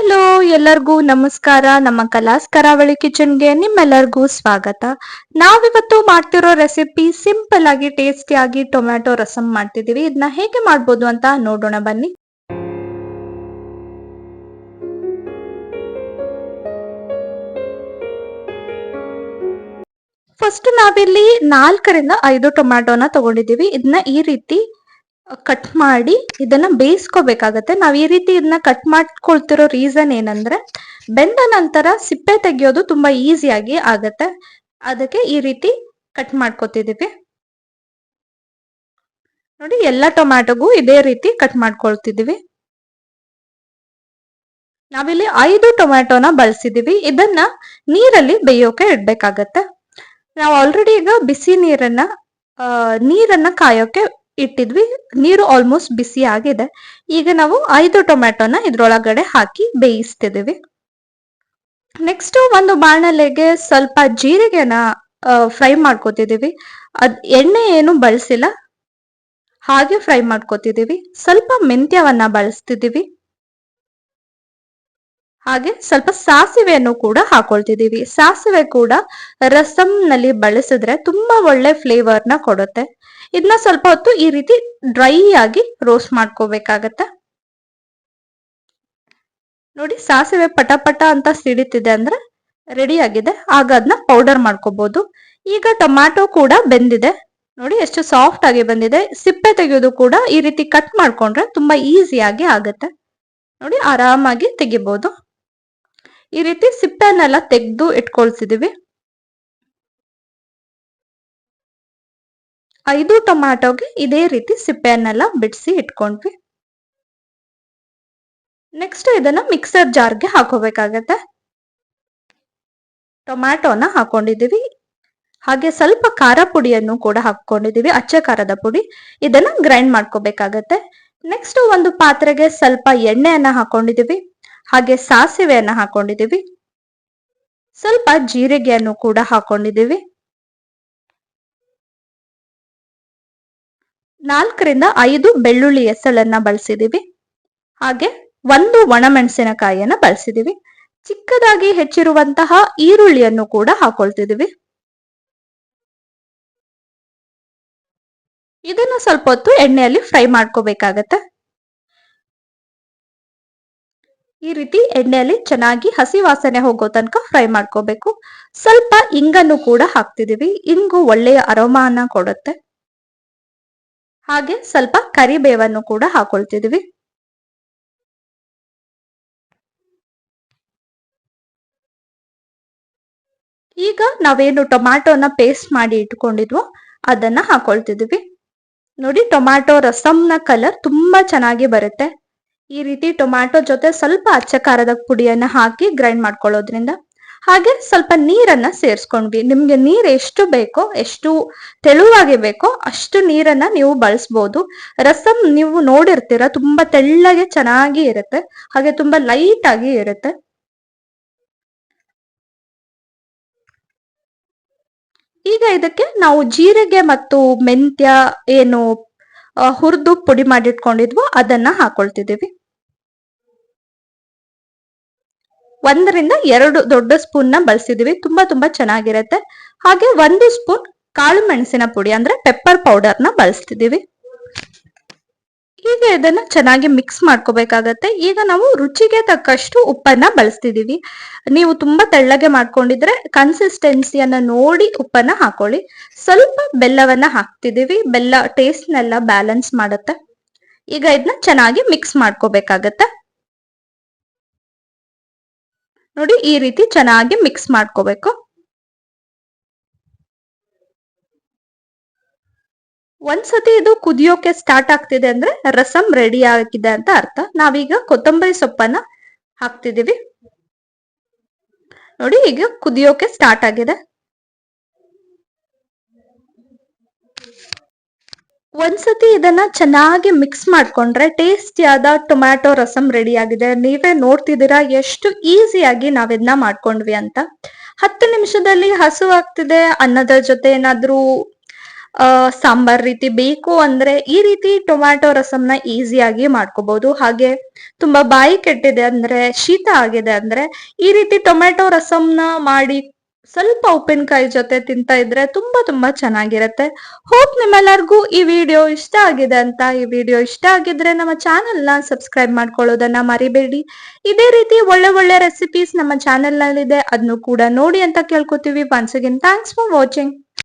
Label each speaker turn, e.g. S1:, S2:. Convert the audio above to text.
S1: Hello, ಎಲ್ಲರಿಗೂ ನಮಸ್ಕಾರ. ನಮ್ಮ ಕಲಾಸ್ ಕರಾವಳಿ ಕಿಚನ್ಗೆ ನಿಮ್ಮೆಲ್ಲರಿಗೂ ಸ್ವಾಗತ. ನಾವಿವತ್ತು ಮಾಡ್ತಿರೋ ರೆಸಿಪಿ ಸಿಂಪಲ್ ಆಗಿ ಟೇಸ್ಟಿ ಆಗಿ ಟೊಮ್ಯಾಟೊ ರಸಂ ಮಾಡ್ತಿದೀವಿ ಇದನ್ನ ಹೇಗೆ ಮಾಡ್ಬೋದು ಅಂತ ನೋಡೋಣ ಬನ್ನಿ. ಫಸ್ಟ್ ನಾವಿಲ್ಲಿ ನಾಲ್ಕರಿಂದ ಐದು ಟೊಮ್ಯಾಟೊನ ತಗೊಂಡಿದ್ದೀವಿ. ಇದನ್ನ ಈ ರೀತಿ ಕಟ್ ಮಾಡಿ ಇದನ್ನ ಬೇಯಿಸ್ಕೋಬೇಕಾಗತ್ತೆ. ನಾವ್ ಈ ರೀತಿ ಇದನ್ನ ಕಟ್ ಮಾಡ್ಕೊಳ್ತಿರೋ ರೀಸನ್ ಏನಂದ್ರೆ, ಬೆಂದ ನಂತರ ಸಿಪ್ಪೆ ತೆಗೆಯೋದು ತುಂಬಾ ಈಸಿಯಾಗಿ ಆಗತ್ತೆ. ಅದಕ್ಕೆ ಈ ರೀತಿ ಕಟ್ ಮಾಡ್ಕೊತಿದೀವಿ. ನೋಡಿ, ಎಲ್ಲ ಟೊಮ್ಯಾಟೊಗೂ ಇದೇ ರೀತಿ ಕಟ್ ಮಾಡ್ಕೊಳ್ತಿದೀವಿ. ನಾವಿಲ್ಲಿ ಐದು ಟೊಮ್ಯಾಟೊನ ಬಳಸಿದೀವಿ. ಇದನ್ನ ನೀರಲ್ಲಿ ಬೇಯೋಕೆ ಇಡ್ಬೇಕಾಗತ್ತೆ. ನಾವು ಆಲ್ರೆಡಿ ಈಗ ಬಿಸಿ ನೀರನ್ನ ನೀರನ್ನ ಕಾಯೋಕೆ ಇಟ್ಟಿದ್ವಿ. ನೀರು ಆಲ್ಮೋಸ್ಟ್ ಬಿಸಿ ಆಗಿದೆ. ಈಗ ನಾವು ಐದು ಟೊಮ್ಯಾಟೊನ ಇದ್ರೊಳಗಡೆ ಹಾಕಿ ಬೇಯಿಸ್ತಿದ್ದೀವಿ. ನೆಕ್ಸ್ಟ್ ಒಂದು ಬಾಣಲೆಗೆ ಸ್ವಲ್ಪ ಜೀರಿಗೆನ ಫ್ರೈ ಮಾಡ್ಕೋತಿದ್ದೀವಿ. ಅದ್ ಎಣ್ಣೆ ಏನು ಬಳಸಿಲ್ಲ. ಹಾಗೆ ಫ್ರೈ ಮಾಡ್ಕೋತಿದ್ದೀವಿ. ಸ್ವಲ್ಪ ಮೆಂತ್ಯವನ್ನ ಬಳಸ್ತಿದೀವಿ ಹಾಗೆ ಸ್ವಲ್ಪ ಸಾಸಿವೆಯನ್ನು ಕೂಡ ಹಾಕೊಳ್ತಿದೀವಿ ಸಾಸಿವೆ ಕೂಡ ರಸಂ ನಲ್ಲಿ ಬಳಸಿದ್ರೆ ತುಂಬಾ ಒಳ್ಳೆ ಫ್ಲೇವರ್ನ ಕೊಡುತ್ತೆ. ಇದನ್ನ ಸ್ವಲ್ಪ ಹೊತ್ತು ಈ ರೀತಿ ಡ್ರೈ ಆಗಿ ರೋಸ್ಟ್ ಮಾಡ್ಕೋಬೇಕಾಗತ್ತೆ. ನೋಡಿ ಸಾಸಿವೆ ಪಟ ಪಟ ಅಂತ ಸಿಡಿತಿದೆ ಅಂದ್ರೆ ರೆಡಿ ಆಗಿದೆ. ಆಗ ಅದನ್ನ ಪೌಡರ್ ಮಾಡ್ಕೋಬಹುದು ಈಗ ಟೊಮ್ಯಾಟೊ ಕೂಡ ಬೆಂದಿದೆ. ನೋಡಿ ಎಷ್ಟು ಸಾಫ್ಟ್ ಆಗಿ ಬಂದಿದೆ. ಸಿಪ್ಪೆ ತೆಗೆಯೋದು ಕೂಡ ಈ ರೀತಿ ಕಟ್ ಮಾಡ್ಕೊಂಡ್ರೆ ತುಂಬಾ ಈಸಿಯಾಗಿ ಆಗುತ್ತೆ. ನೋಡಿ ಆರಾಮಾಗಿ ತೆಗಿಬಹುದು ಈ ರೀತಿ ಸಿಪ್ಪೆನೆಲ್ಲ ತೆಗೆದು ಇಟ್ಕೊಳ್ಸಿದೀವಿ. ಐದು ಟೊಮ್ಯಾಟೋಗೆ ಇದೇ ರೀತಿ ಸಿಪ್ಪೆಯನ್ನೆಲ್ಲ ಬಿಡಿಸಿ ಇಟ್ಕೊಂಡ್ವಿ. ನೆಕ್ಸ್ಟ್ ಇದನ್ನ ಮಿಕ್ಸರ್ ಜಾರ್ಗೆ ಹಾಕೋಬೇಕಾಗತ್ತೆ ಟೊಮ್ಯಾಟೋನ ಹಾಕೊಂಡಿದೀವಿ. ಹಾಗೆ ಸ್ವಲ್ಪ ಖಾರ ಪುಡಿಯನ್ನು ಕೂಡ ಹಾಕೊಂಡಿದೀವಿ ಅಚ್ಚ ಖಾರದ ಪುಡಿ. ಇದನ್ನ ಗ್ರೈಂಡ್ ಮಾಡ್ಕೋಬೇಕಾಗತ್ತೆ. ನೆಕ್ಸ್ಟ್ ಒಂದು ಪಾತ್ರೆಗೆ ಸ್ವಲ್ಪ ಎಣ್ಣೆಯನ್ನ ಹಾಕೊಂಡಿದೀವಿ. ಹಾಗೆ ಸಾಸಿವೆಯನ್ನು ಹಾಕೊಂಡಿದ್ದೀವಿ. ಸ್ವಲ್ಪ ಜೀರಿಗೆಯನ್ನು ಕೂಡ ಹಾಕೊಂಡಿದ್ದೀವಿ. ನಾಲ್ಕರಿಂದ ಐದು ಬೆಳ್ಳುಳ್ಳಿ ಎಸಳನ್ನ ಬಳಸಿದೀವಿ ಹಾಗೆ ಒಂದು ಒಣಮೆಣಸಿನಕಾಯಿಯನ್ನ ಬಳಸಿದೀವಿ ಚಿಕ್ಕದಾಗಿ ಹೆಚ್ಚಿರುವಂತಹ ಈರುಳ್ಳಿಯನ್ನು ಕೂಡ ಹಾಕೊಳ್ತಿದೀವಿ ಇದನ್ನ ಸ್ವಲ್ಪ ಹೊತ್ತು ಎಣ್ಣೆಯಲ್ಲಿ ಫ್ರೈ ಮಾಡ್ಕೋಬೇಕಾಗತ್ತೆ. ಈ ರೀತಿ ಎಣ್ಣೆಯಲ್ಲಿ ಚೆನ್ನಾಗಿ ಹಸಿ ವಾಸನೆ ಹೋಗೋ ತನಕ ಫ್ರೈ ಮಾಡ್ಕೋಬೇಕು. ಸ್ವಲ್ಪ ಇಂಗನ್ನು ಕೂಡ ಹಾಕ್ತಿದೀವಿ ಇಂಗು ಒಳ್ಳೆಯ ಅರೋಮಾನ ಕೊಡುತ್ತೆ. ಹಾಗೆ ಸ್ವಲ್ಪ ಕರಿಬೇವನ್ನು ಕೂಡ ಹಾಕೊಳ್ತಿದೀವಿ ಈಗ ನಾವೇನು ಟೊಮ್ಯಾಟೋನ ಪೇಸ್ಟ್ ಮಾಡಿ ಇಟ್ಕೊಂಡಿದ್ವೋ ಅದನ್ನ ಹಾಕೊಳ್ತಿದೀವಿ ನೋಡಿ ಟೊಮ್ಯಾಟೊ ರಸಂನ ಕಲರ್ ತುಂಬಾ ಚೆನ್ನಾಗಿ ಬರುತ್ತೆ. ಈ ರೀತಿ ಟೊಮ್ಯಾಟೊ ಜೊತೆ ಸ್ವಲ್ಪ ಅಚ್ಚ ಖಾರದ ಪುಡಿಯನ್ನ ಹಾಕಿ ಗ್ರೈಂಡ್ ಮಾಡ್ಕೊಳ್ಳೋದ್ರಿಂದ ಹಾಗೆ ಸ್ವಲ್ಪ ನೀರನ್ನ ಸೇರಿಸ್ಕೊಂಡ್ವಿ. ನಿಮ್ಗೆ ನೀರ್ ಎಷ್ಟು ಬೇಕೋ, ಎಷ್ಟು ತೆಳುವಾಗಿ ಬೇಕೋ ಅಷ್ಟು ನೀರನ್ನ ನೀವು ಬಳಸ್ಬೋದು. ರಸಂ ನೀವು ನೋಡಿರ್ತೀರ, ತುಂಬಾ ತೆಳ್ಳಗೆ ಚೆನ್ನಾಗಿ ಇರುತ್ತೆ, ಹಾಗೆ ತುಂಬಾ ಲೈಟ್ ಆಗಿ ಇರುತ್ತೆ. ಈಗ ಇದಕ್ಕೆ ನಾವು ಜೀರಿಗೆ ಮತ್ತು ಮೆಂತ್ಯ ಏನು ಹುರಿದು ಪುಡಿ ಮಾಡಿಟ್ಕೊಂಡಿದ್ವೋ ಅದನ್ನ ಹಾಕೊಳ್ತಿದೀವಿ ಒಂದರಿಂದ ಎರಡು ದೊಡ್ಡ ಸ್ಪೂನ್ನ ಬಳಸಿದೀವಿ. ತುಂಬಾ ತುಂಬಾ ಚೆನ್ನಾಗಿರತ್ತೆ. ಹಾಗೆ ಒಂದು ಸ್ಪೂನ್ ಕಾಳು ಮೆಣಸಿನ ಪುಡಿ ಅಂದ್ರೆ ಪೆಪ್ಪರ್ ಪೌಡರ್ನ ಬಳಸ್ತಿದೀವಿ. ಈಗ ಇದನ್ನ ಚೆನ್ನಾಗಿ ಮಿಕ್ಸ್ ಮಾಡ್ಕೋಬೇಕಾಗತ್ತೆ. ಈಗ ನಾವು ರುಚಿಗೆ ತಕ್ಕಷ್ಟು ಉಪ್ಪನ್ನ ಬಳಸ್ತಿದೀವಿ. ನೀವು ತುಂಬಾ ತೆಳ್ಳಗೆ ಮಾಡ್ಕೊಂಡಿದ್ರೆ ಕನ್ಸಿಸ್ಟೆನ್ಸಿಯನ್ನ ನೋಡಿ ಉಪ್ಪನ್ನ ಹಾಕೊಳ್ಳಿ. ಸ್ವಲ್ಪ ಬೆಲ್ಲವನ್ನ ಹಾಕ್ತಿದೀವಿ. ಬೆಲ್ಲ ಟೇಸ್ಟ್ನೆಲ್ಲ ಬ್ಯಾಲೆನ್ಸ್ ಮಾಡುತ್ತೆ. ಈಗ ಇದನ್ನ ಚೆನ್ನಾಗಿ ಮಿಕ್ಸ್ ಮಾಡ್ಕೋಬೇಕಾಗತ್ತೆ. ನೋಡಿ ಈ ರೀತಿ ಚೆನ್ನಾಗಿ ಮಿಕ್ಸ್ ಮಾಡ್ಕೋಬೇಕು. ಒಂದ್ಸತಿ ಇದು ಕುದಿಯೋಕೆ ಸ್ಟಾರ್ಟ್ ಆಗ್ತಿದೆ ಅಂದ್ರೆ ರಸಂ ರೆಡಿ ಆಗಿದೆ ಅಂತ ಅರ್ಥ. ನಾವೀಗ ಕೊತ್ತಂಬರಿ ಸೊಪ್ಪನ್ನ ಹಾಕ್ತಿದೀವಿ ನೋಡಿ ಈಗ ಕುದಿಯೋಕೆ ಸ್ಟಾರ್ಟ್ ಆಗಿದೆ. ಒಂದ್ಸತಿ ಇದನ್ನ ಚೆನ್ನಾಗಿ ಮಿಕ್ಸ್ ಮಾಡ್ಕೊಂಡ್ರೆ ಟೇಸ್ಟಿಯಾದ ಟೊಮ್ಯಾಟೊ ರಸಂ ರೆಡಿ ಆಗಿದೆ. ನೀವೇ ನೋಡ್ತಿದ್ದೀರಾ ಎಷ್ಟು ಈಸಿಯಾಗಿ ನಾವಿದನ್ನ ಮಾಡ್ಕೊಂಡ್ವಿ ಅಂತ. ಹತ್ತು ನಿಮಿಷದಲ್ಲಿ ಹಸು ಆಗ್ತಿದೆ, ಅನ್ನದ ಜೊತೆ ಏನಾದ್ರೂ ಸಾಂಬಾರ್ ರೀತಿ ಬೇಕು ಅಂದ್ರೆ ಈ ರೀತಿ ಟೊಮ್ಯಾಟೊ ರಸಂನ ಈಸಿಯಾಗಿ ಮಾಡ್ಕೋಬಹುದು ಹಾಗೆ ತುಂಬಾ ಬಾಯಿ ಕೆಟ್ಟಿದೆ ಅಂದ್ರೆ, ಶೀತ ಆಗಿದೆ ಅಂದ್ರೆ ಈ ರೀತಿ ಟೊಮ್ಯಾಟೊ ರಸಂನ ಮಾಡಿ ಸ್ವಲ್ಪ ಉಪ್ಪಿನಕಾಯಿ ಜೊತೆ ತಿಂತಾ ಇದ್ರೆ ತುಂಬಾ ತುಂಬಾ ಚೆನ್ನಾಗಿರತ್ತೆ. ಹೋಪ್ ನಿಮ್ಮೆಲ್ಲರಿಗೂ ಈ ವಿಡಿಯೋ ಇಷ್ಟ ಆಗಿದೆ ಅಂತ. ಈ ವಿಡಿಯೋ ಇಷ್ಟ ಆಗಿದ್ರೆ ನಮ್ಮ ಚಾನೆಲ್ನ ಸಬ್ಸ್ಕ್ರೈಬ್ ಮಾಡ್ಕೊಳ್ಳೋದನ್ನ ಮರಿಬೇಡಿ. ಇದೇ ರೀತಿ ಒಳ್ಳೆ ಒಳ್ಳೆ ರೆಸಿಪೀಸ್ ನಮ್ಮ ಚಾನೆಲ್ ನಲ್ಲಿದೆ ಅದನ್ನು ಕೂಡ ನೋಡಿ ಅಂತ ಕೇಳ್ಕೊತೀವಿ. Once again thanks for watching